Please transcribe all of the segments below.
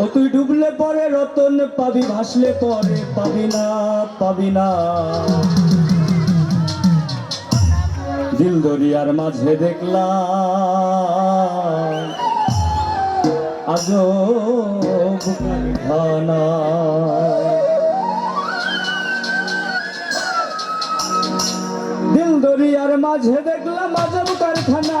ও তুই ডুবলে পরে রতন, পাবি ভাসলে পরে পাবি না পাবি না। দিল দরিয়ার মাঝে দেখলাম আজো খানা দিল দরিয়ার মাঝে দেখলাম আজব কারখানা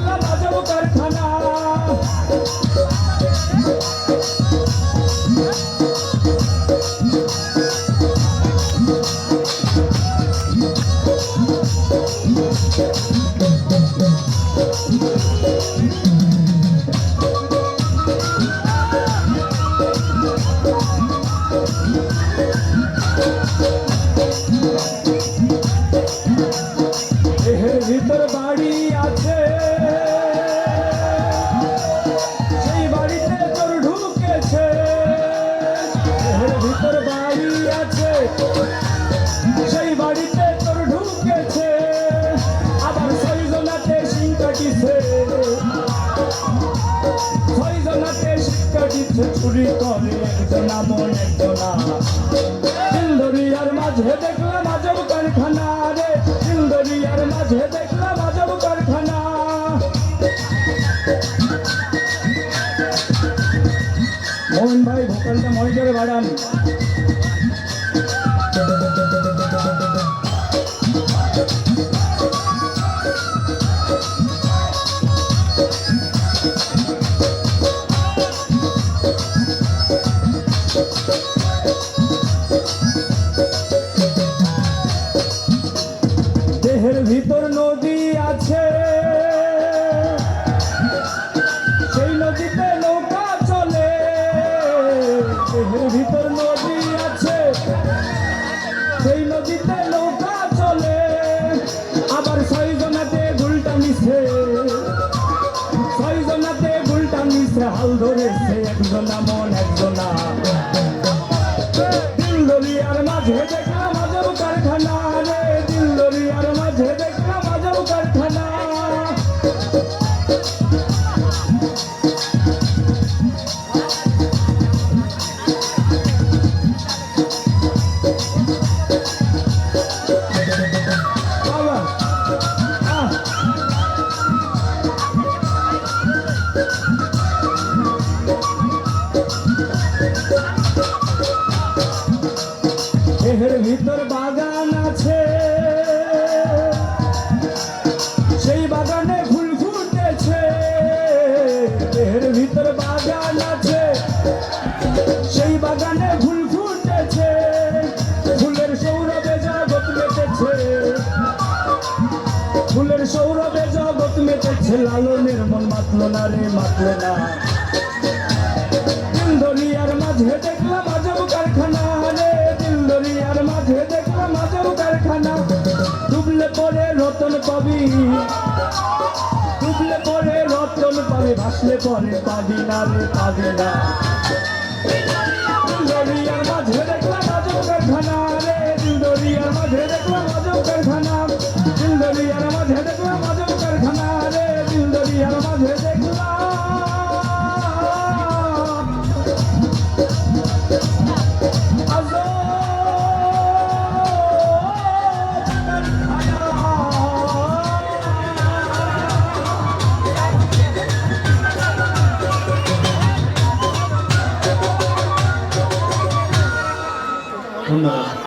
চুরি করে একজনা মন একজনা ইন্দরিয়ার মাঝে দেখলাম আজব কারখানা রে। ইন্দরিয়ার মাঝে দেখলাম আজব কারখানা। মোহন ভাই ভোকালটা মনিটরে বাড়ান। সেই নদীতে নৌকা চলে। আবার ছয়জনাতে গুলটা মিশে ছয়জনাতে গুলটা মিশে, হাল ধরেছে একজনা, মন একজনা। দেহের ভিতর বাগান আছে। সেই বাগানে ফুল ফুটেছে। দেহের ভিতর বাগান আছে। সেই বাগানে ফুল ফুটেছে। ফুলের সৌরভে জগৎ মেটেছে। ফুলের সৌরভে জগৎ মেটেছে। লালনের মন মাতলো না রে মাতলো না। দিলদরিয়ার মাঝে পরে রতন পাবি। ডুবলে পরে রতন পাবি ভাসলে পরে পাবি না রে পাবি না।